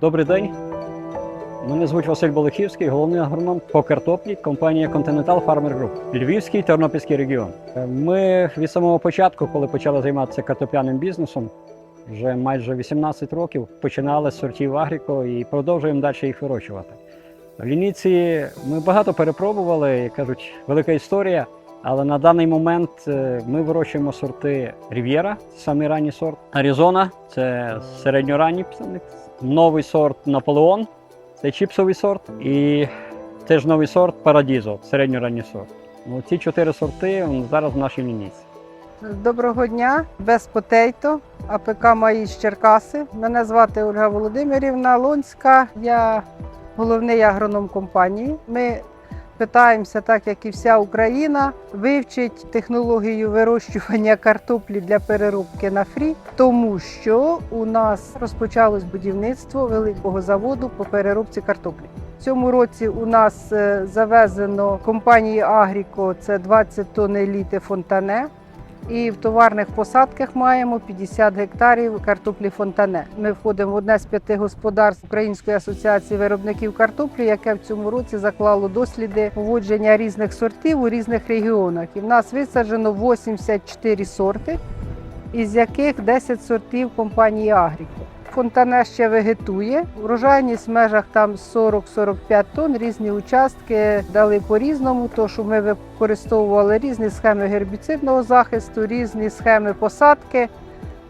Добрий день. Мене звуть Василь Болохівський, головний агроном по картоплі компанія Continental Farmer Group, Львівський Тернопільський регіон. Ми від самого початку, коли почали займатися картопляним бізнесом, вже майже 18 років починали з сортів Агріко і продовжуємо далі їх вирощувати. В лінійці ми багато перепробували, кажуть, велика історія. Але на даний момент е, ми вирощуємо сорти Рів'єра, це самий ранній сорт. Аризона це середньоранній пісенник. Новий сорт Наполеон, це чіпсовий сорт. І теж новий сорт Парадізо, середньоранній сорт. Ну, ці чотири сорти зараз в нашій лінійці. Доброго дня, без потейто, АПК Маї з Черкаси. Мене звати Ольга Володимирівна Лонська. Я головний агроном компанії. Ми питаємося, так як і вся Україна, вивчить технологію вирощування картоплі для переробки на фрі, тому що у нас розпочалось будівництво великого заводу по переробці картоплі. Цьому році у нас е, завезено компанії Агріко це 20 тонн еліти фонтане. І в товарних посадках маємо 50 гектарів картоплі фонтане. Ми входимо в одне з п'яти господарств Української асоціації виробників картоплі, яке в цьому році заклало досліди поводження різних сортів у різних регіонах. І в нас висаджено 84 сорти, із яких 10 сортів компанії Агріко. Фонтане ще вегетує. Врожайність в межах там 40-45 тонн. Різні участки дали по-різному, то що ми використовували різні схеми гербіцидного захисту, різні схеми посадки.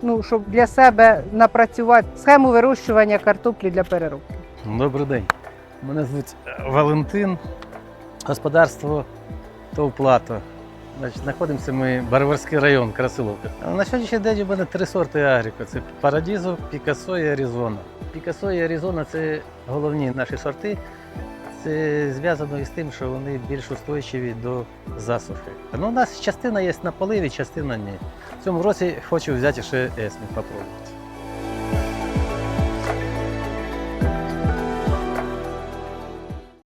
Ну, щоб для себе напрацювати схему вирощування картоплі для переробки. Добрий день. Мене звуть е, Валентин, господарство Товплато. Значить, знаходимося ми Барварський район, Красиловка. На сьогоднішній день у мене три сорти агріко: це Парадізо, Пікасо і Аризона. Пікасо і Аризона це головні наші сорти. Це зв'язано із тим, що вони більш устойчиві до засухи. Ну, у нас частина є на поливі, частина ні. В цьому році хочу взяти ще есмі попробувати.